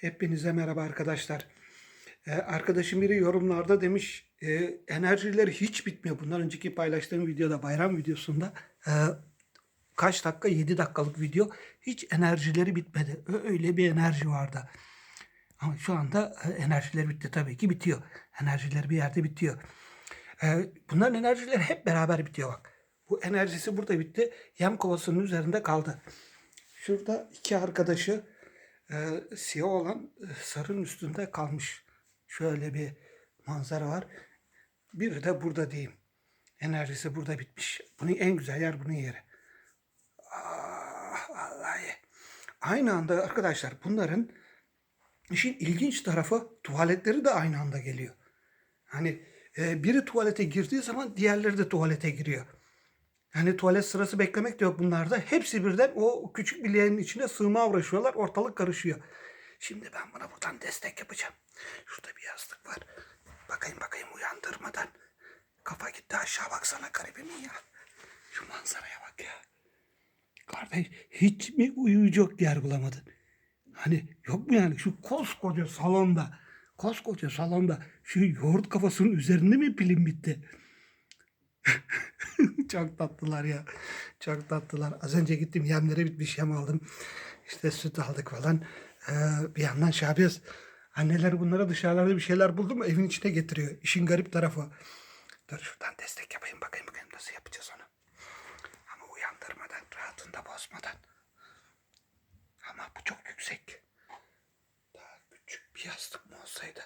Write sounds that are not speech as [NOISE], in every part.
Hepinize merhaba arkadaşlar. Ee, arkadaşım biri yorumlarda demiş e, enerjileri hiç bitmiyor. Bundan önceki paylaştığım videoda bayram videosunda e, kaç dakika 7 dakikalık video hiç enerjileri bitmedi. Öyle bir enerji vardı. Ama şu anda e, enerjileri bitti tabii ki bitiyor. Enerjileri bir yerde bitiyor. E, bunların enerjileri hep beraber bitiyor bak. Bu enerjisi burada bitti. Yem kovasının üzerinde kaldı. Şurada iki arkadaşı e, siyah olan e, sarının üstünde kalmış. Şöyle bir manzara var. Biri de burada diyeyim. Enerjisi burada bitmiş. Bunun en güzel yer bunun yeri. Ah, vallahi. Aynı anda arkadaşlar bunların işin ilginç tarafı tuvaletleri de aynı anda geliyor. Hani e, biri tuvalete girdiği zaman diğerleri de tuvalete giriyor. Yani tuvalet sırası beklemek de yok bunlarda. Hepsi birden o küçük bir leğenin içine sığmaya uğraşıyorlar. Ortalık karışıyor. Şimdi ben buna buradan destek yapacağım. Şurada bir yastık var. Bakayım bakayım uyandırmadan. Kafa gitti aşağı baksana garibimin ya. Şu manzaraya bak ya. Kardeş hiç mi uyuyacak yer bulamadın? Hani yok mu yani şu koskoca salonda, koskoca salonda şu yoğurt kafasının üzerinde mi pilin bitti? [LAUGHS] [LAUGHS] Çok tatlılar ya. Çok tatlılar. Az önce gittim yemlere bitmiş yem aldım. İşte süt aldık falan. Ee, bir yandan şey yapıyoruz. Anneler bunlara dışarılarda bir şeyler buldu mu evin içine getiriyor. İşin garip tarafı. Dur şuradan destek yapayım bakayım bakayım nasıl yapacağız onu. Ama uyandırmadan, rahatında bozmadan. Ama bu çok yüksek. Daha küçük bir yastık mı olsaydı?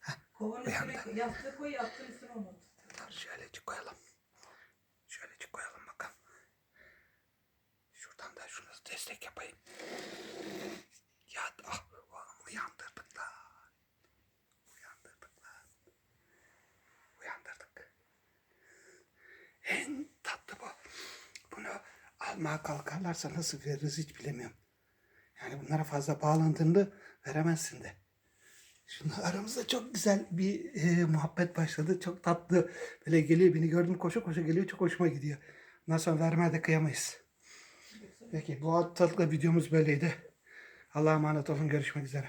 Heh, Kovanın üstüne yastığı koy yastığın üstüne onu. Dur şöylecik koyalım. Destek yapayım. Yat. Ah, uyandırdık lan. Uyandırdık lan. Uyandırdık. En tatlı bu. Bunu almaya kalkarlarsa nasıl veririz hiç bilemiyorum. Yani bunlara fazla bağlandığında veremezsin de. Şimdi aramızda çok güzel bir e, muhabbet başladı. Çok tatlı. Böyle geliyor beni gördüm koşa koşa geliyor. Çok hoşuma gidiyor. Ondan sonra vermeye de kıyamayız. Peki bu haftalıkla videomuz böyleydi. Allah'a emanet olun. Görüşmek üzere.